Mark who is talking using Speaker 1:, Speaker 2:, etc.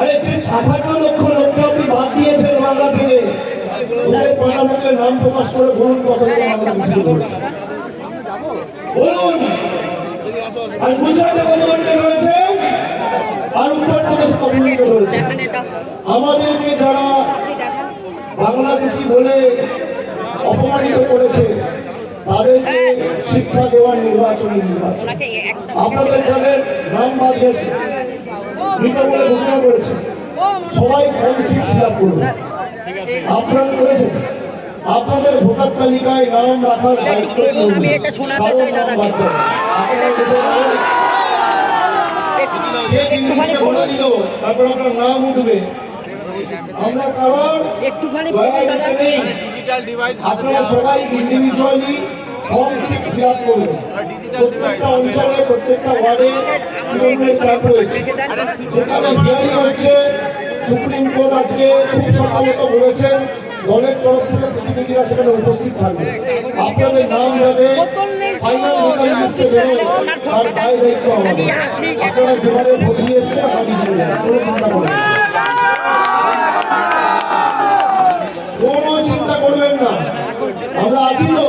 Speaker 1: আরে যে আঠান্ন লক্ষ লোককে আপনি বাদ দিয়েছেন বাংলা থেকে পাঁচ নাম প্রকাশ করে বলুন বাংলা বলুন। আর গুজরাটে কতজনকে ধরেছে? আর ধরেছে? আমাদেরকে যারা বাংলাদেশি বলে অপমানিত করেছে, তাদেরকে শিক্ষা দেওয়ার নির্বাচনী নির্বাচন। আপনাদের যাদের নাম বাদ গেছে ঘোষণা করেছে ফিল আপ করবে আপনারা করেছেন। আপনাদের ভোটার তালিকায় নাম রাখার দায়িত্ব
Speaker 2: কারও
Speaker 1: নাম তারপর আপনার নাম উঠবে। আমরা কারণ আপনারা সবাই individually form six fill up করবেন প্রত্যেকটা অঞ্চলে প্রত্যেকটা ওয়ার্ডে তৃণমূলের ক্যাম্প রয়েছে। যেখানে হিয়ারিং হচ্ছে বিধায়ক আজকে খুব সকালে তো বলেছেন, দলের তরফ থেকে প্রতিনিধিরা সেখানে উপস্থিত থাকবে। আপনাদের নাম যাবে আপনারা যেভাবে ভোট এসছেন আপনি কোনো চিন্তা করবেন কোনো চিন্তা করবেন না। আমরা আছি তো।